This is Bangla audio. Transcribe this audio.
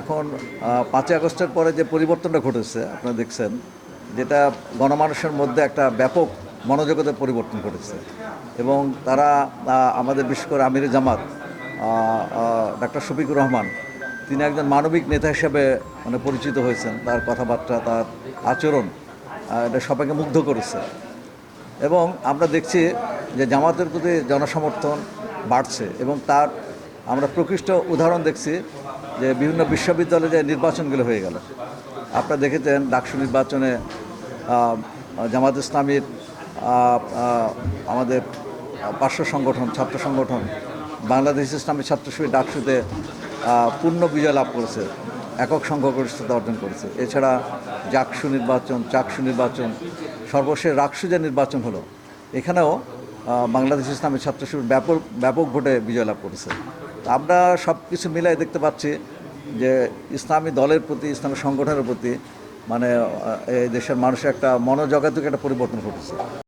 এখন পাঁচই আগস্টের পরে যে পরিবর্তনটা ঘটেছে, আপনারা দেখছেন, যেটা গণমানুষের মধ্যে একটা ব্যাপক মনোজগতের পরিবর্তন ঘটেছে। এবং তারা আমাদের বিশেষ করে আমির জামাত ডাক্তার শফিকুর রহমান, তিনি একজন মানবিক নেতা হিসেবে মানে পরিচিত হয়েছেন। তার কথাবার্তা, তার আচরণ এটা সবাইকে মুগ্ধ করেছে। এবং আমরা দেখছি যে জামাতের প্রতি জনসমর্থন বাড়ছে এবং তার আমরা প্রকৃষ্ট উদাহরণ দেখছি যে বিভিন্ন বিশ্ববিদ্যালয়ে যে নির্বাচনগুলো হয়ে গেল। আপনারা দেখেছেন ডাকসু নির্বাচনে জামাত ইসলামীর আমাদের পার্শ্ব সংগঠন, ছাত্র সংগঠন, বাংলাদেশ ইসলামী ছাত্র শিবির ডাকসুতে পূর্ণ বিজয় লাভ করেছে, একক সংখ্যাগরিষ্ঠতা অর্জন করেছে। এছাড়া জাকসু নির্বাচন, চাকসু নির্বাচন, সর্বশেষ রাকসু যে নির্বাচন হলো, এখানেও বাংলাদেশ ইসলামী ছাত্র শিবির ব্যাপক ব্যাপক ভোটে বিজয় লাভ করেছে। আমরা সব কিছু মিলাই দেখতে পাচ্ছি যে ইসলামী দলের প্রতি, ইসলামী সংগঠনের প্রতি মানে এই দেশের মানুষের একটা মনোজগতিক একটা পরিবর্তন ঘটেছে।